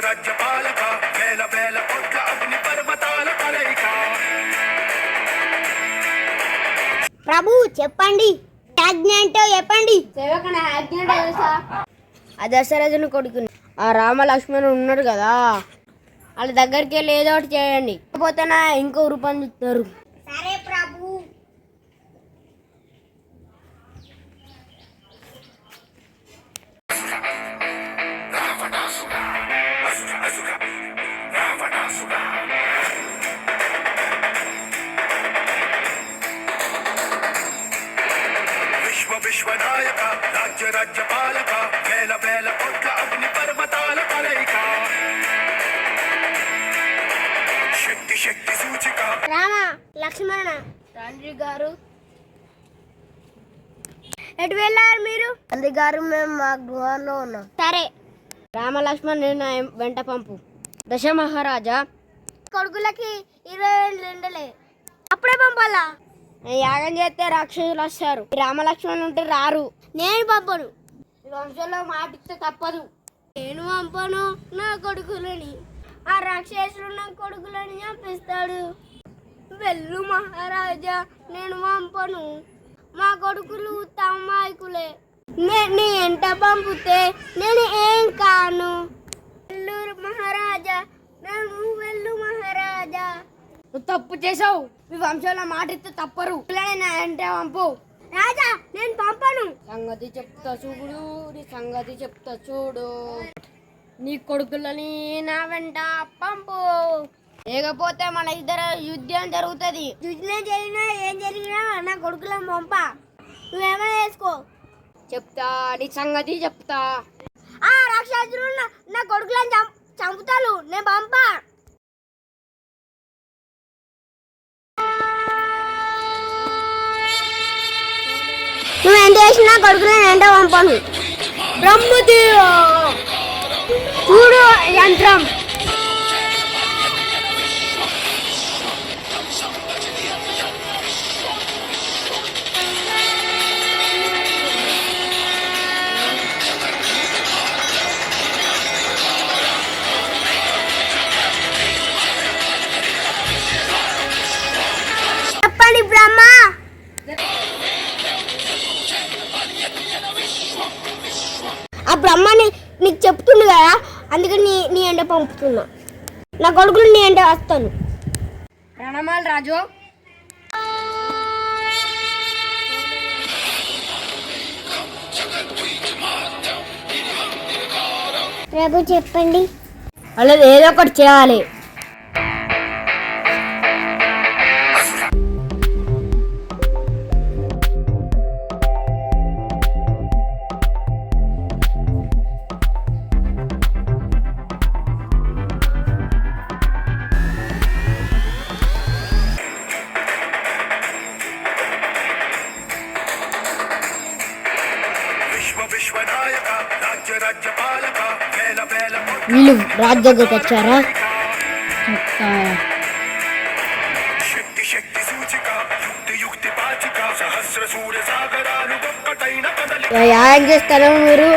రాజ్య పాలక వేల వేల కోట్ల అగ్ని పర్వతాల కలయిక. ప్రభు చెప్పండి. ఆజ్ఞ అంటే చెప్పండి. సేవకన ఆజ్ఞ అంటే తెలుసా? ఆ దశరథుని కొడుకుని. ఆ రామ లక్ష్మణుడు ఉన్నాడు కదా. వాళ్ళ దగ్గరికి వెళ్ళి ఏదో ఒకటి చేయండి. లేకపోతే నా ఇంకో రూపం చూస్తారు. రాజ్య రాజ్య పాలక వేల వేల కోట్ల అగ్ని పర్వతాల కలయిక. శక్తి శక్తి సూచిక. రామ లక్ష్మణ తండ్రి గారు. ఎటు వెళ్ళారు మీరు? తండ్రి గారు మేము మా గృహంలో ఉన్నాం. సరే. రామ లక్ష్మణ్ నా వెంట పంపు. దశ మహారాజా కొడుకులకి ఇరవై ఏళ్ళు ఉండలే అప్పుడే పంపాలా? నేను యాగం చేస్తే రాక్షసులు వస్తారు. ఈ రామ లక్ష్మణులు ఉంటే రారు. నేను పంపను. వంశంలో మాటిస్తే తప్పదు. నేను పంపను నా కొడుకులని. ఆ రాక్షసుడు నా కొడుకులని చంపిస్తాడు. వెళ్ళు మహారాజా నేను పంపను. మా కొడుకులు తమ్మాయికులే నే- నీ ఎంట పంపితే నేను ఏం కాను వెళ్ళు మహారాజా నేను వెళ్ళు మహారాజా నువ్వు తప్పు చేసావు మీ వంశంలో మాటిస్తే తప్పరు. అంటే నా వెంట పంపు రాజా నేను పంపను. సంగతి చెప్తా చూడు నీ సంగతి చెప్తా చూడు. నీ కొడుకులని నా వెంట పంపు. లేకపోతే మన ఇద్దరు యుద్ధం జరుగుతుంది. యుద్ధం జరిగినా ఏం జరిగినా నా కొడుకులను పంప. నువ్వేమైనా వేసుకో చెప్తా నీ సంగతి చెప్తా. ఆ రాక్షసులు నా- కొడుకు ఎంత చేసినా కొడుకులను ఎంట పంపను బ్రహ్మదేవ చూడు యంత్రం ఆ బ్రహ్మని నీకు చెప్తుండు కదా అందుకని నీ నీ ఎండ పంపుతున్నా. నా కొడుకులు నీ ఎండ వస్తాను ప్రణమాలు రాజు. ప్రభు చెప్పండి. అలా ఏదో ఒకటి చేయాలి. వీళ్ళు రాజు దగ్గరకు వచ్చారా యాగం చేస్తారా మీరు?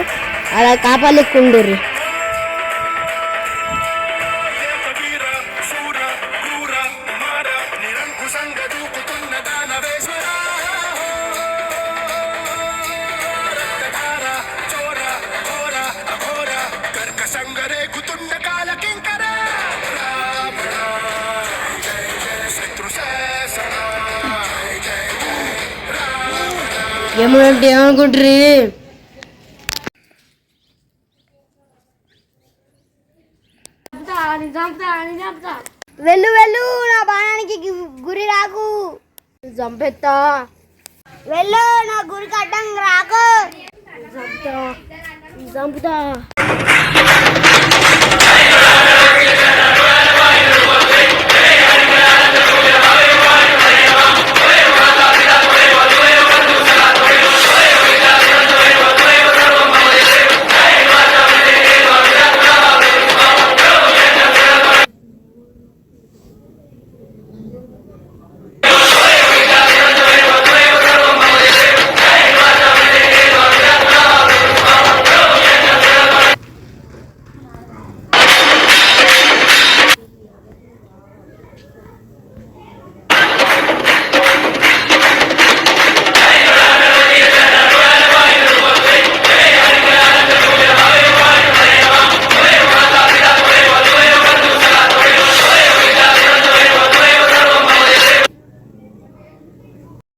అలా కాపాలిక్కుండ్రు ఏమంటే ఏమనుకుంటారు వెళ్ళు వెళ్ళు నా బాణానికి గురి రాకు. చంపెత్తా. వెళ్ళు నా గురికి అడ్డం రాకు. చంపుతా. చంపుతా.